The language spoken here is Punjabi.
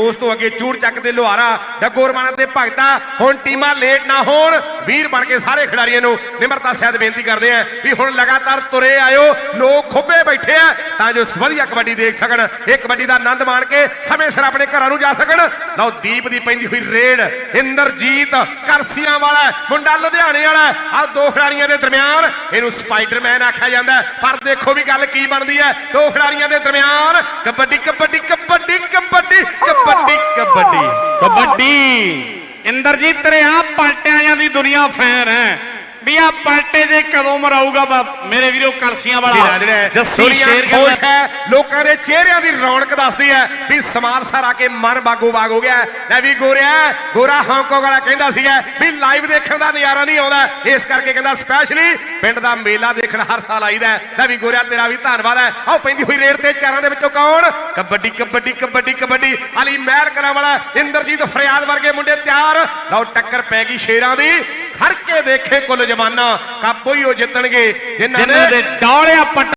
ਉਸ ਤੋਂ ਅੱਗੇ ਚੂੜ ਚੱਕ ਦੇ ਲੋਹਾਰਾ ਡੱਗੋਰਮਾਨਾ ਤੇ ਭਗਤਾ, ਹੁਣ ਟੀਮਾਂ ਲੇਟ ਨਾ ਹੋਣ, ਵੀਰ ਬਣ ਕੇ ਸਾਰੇ ਖਿਡਾਰੀਆਂ ਨੂੰ ਨਿਮਰਤਾ ਸਹਿਤ ਬੇਨਤੀ ਕਰਦੇ ਆ ਵੀ ਹੁਣ ਲਗਾਤਾਰ ਤੁਰੇ ਆਇਓ, ਲੋਕ ਖੁੱਬੇ ਬੈਠੇ ਆ, ਤਾਂ ਜੋ ਵਧੀਆ ਕਬੱਡੀ ਦੇਖ ਸਕਣ, ਇਹ ਕਬੱਡੀ ਦਾ ਆਨੰਦ ਮਾਣ ਕੇ ਸਮੇਂ ਸਿਰ ਆਪਣੇ ਘਰਾਂ ਨੂੰ ਜਾ ਸਕਣ। ਲਓ, ਦੀਪ ਦੀ ਪੈਂਦੀ ਹੋਈ ਰੇਡ, ਇੰਦਰਜੀਤ ਕਰਸੀਆਂ ਵਾਲਾ, ਮੁੰਡਾ ਲੁਧਿਆਣੇ ਵਾਲਾ ਆ ਦੋ ਖਿਡਾਰੀਆਂ ਦੇ ਦਰਮਿਆਨ, ਇਹਨੂੰ ਸਪਾਈਡਰਮੈਨ ਆਖਿਆ ਜਾਂਦਾ। ਪਰ ਦੇਖੋ ਵੀ ਗੱਲ ਕੀ ਬਣਦੀ ਹੈ, ਦੋ ਖਿਡਾਰੀਆਂ ਦੇ ਦਰਮਿਆਨ, ਕਬੱਡੀ ਕਬੱਡੀ ਕਬੱਡੀ। ਇੰਦਰਜੀਤ ਤੇਰੇ ਆ ਪਲਟਿਆਂ ਦੀ ਦੁਨੀਆ ਫੈਨ ਹੈ। ਵੀ ਆ ਪਲਟੇ ਜੇ ਕਦੋਂ ਮਰਾਊਗਾ ਮੇਰੇ ਵੀਰੋ ਕਲਸੀਆਂ ਵਾਲਾ। ਜੱਸੀ ਸ਼ੇਰ ਹੈ ਲੋਕਾਂ ਦੇ ਚਿਹਰਿਆਂ ਦੀ ਰੌਣਕ ਦੱਸਦੀ ਹੈ ਵੀ ਸਮਾਰ ਸਾਰ ਕੇ ਮਨ ਬਾਗੋ ਬਾਗ ਹੋ ਗਿਆ। ਲੈ ਵੀ ਗੋਰਿਆ ਗੋਰਾ ਹਾਂਗਕਾਂਗ ਵਾਲਾ ਕਹਿੰਦਾ ਸੀਗਾ ਵੀ ਲਾਈਵ ਦੇਖਣ ਦਾ ਨਜ਼ਾਰਾ ਨਹੀਂ ਆਉਂਦਾ। ਇਸ ਕਰਕੇ ਕਹਿੰਦਾ ਸਪੈਸ਼ਲੀ ਪਿੰਡ ਦਾ ਮੇਲਾ ਦੇਖਣ ਹਰ ਸਾਲ ਆਈਦਾ। ਲੈ ਵੀ ਗੋਰਿਆ ਤੇਰਾ ਵੀ ਧੰਨਵਾਦ ਹੈ। ਆਓ ਪੈਂਦੀ ਹੋਈ ਰੇਡ ਤੇ ਚਾਰਾਂ ਦੇ ਵਿੱਚੋਂ ਕੌਣ? ਕਬੱਡੀ ਕਬੱਡੀ ਕਬੱਡੀ ਕਬੱਡੀ। ਅਲੀ ਮਹਿਰ ਕਰਾਂ ਵਾਲਾ ਇੰਦਰਜੀਤ ਫਰਿਆਦ ਵਰਗੇ ਮੁੰਡੇ ਤਿਆਰ। ਲਓ ਟੱਕਰ ਪੈ ਗਈ ਸ਼ੇਰਾਂ ਦੀ। ਖੜ ਕੇ ਦੇਖੇ ਕੁੱਲ ਜਮਾਨਾ ਕਾਪੋ ਹੀ ਉਹ ਜਿੱਤਣਗੇ। ਜਿਨ੍ਹਾਂ ਨੇ ਦੇ ਡੌਲਿਆ ਪੱਟ